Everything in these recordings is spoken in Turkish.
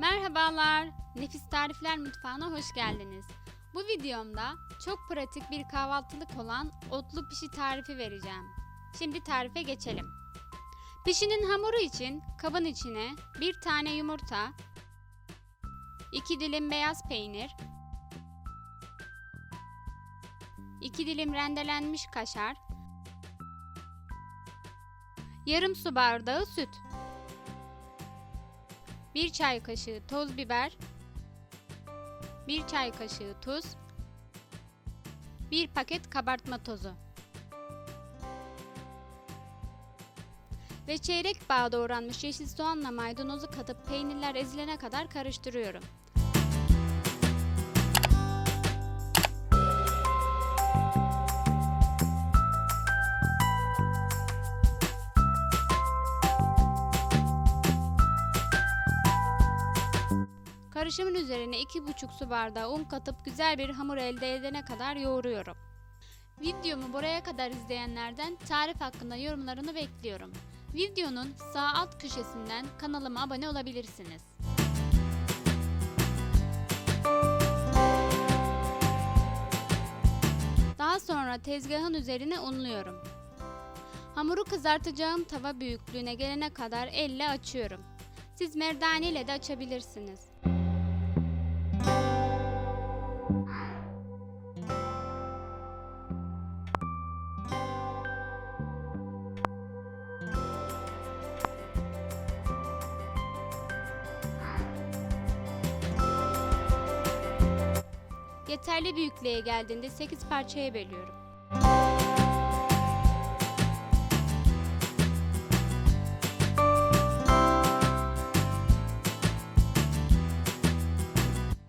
Merhabalar, Nefis Tarifler Mutfağı'na hoş geldiniz. Bu videomda çok pratik bir kahvaltılık olan otlu pişi tarifi vereceğim. Şimdi tarife geçelim. Pişinin hamuru için kabın içine bir tane yumurta, 2 dilim beyaz peynir, 2 dilim rendelenmiş kaşar, yarım su bardağı süt, 1 çay kaşığı toz biber, 1 çay kaşığı tuz, 1 paket kabartma tozu. Ve çeyrek bağ doğranmış yeşil soğanla maydanozu katıp peynirler ezilene kadar karıştırıyorum. Karışımın üzerine 2,5 su bardağı un katıp güzel bir hamur elde edene kadar yoğuruyorum. Videomu buraya kadar izleyenlerden tarif hakkında yorumlarını bekliyorum. Videonun sağ alt köşesinden kanalıma abone olabilirsiniz. Daha sonra tezgahın üzerine unluyorum. Hamuru kızartacağım tava büyüklüğüne gelene kadar elle açıyorum. Siz merdane ile de açabilirsiniz. Yeterli büyüklüğe geldiğinde 8 parçaya bölüyorum.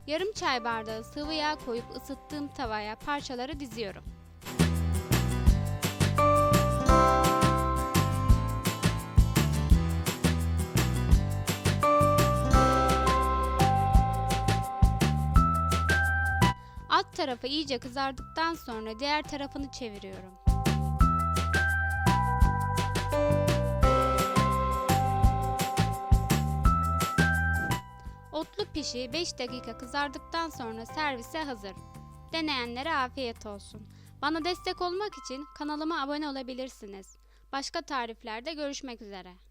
Yarım çay bardağı sıvı yağ koyup ısıttığım tavaya parçaları diziyorum. Alt tarafı iyice kızardıktan sonra diğer tarafını çeviriyorum. Otlu pişi 5 dakika kızardıktan sonra servise hazır. Deneyenlere afiyet olsun. Bana destek olmak için kanalıma abone olabilirsiniz. Başka tariflerde görüşmek üzere.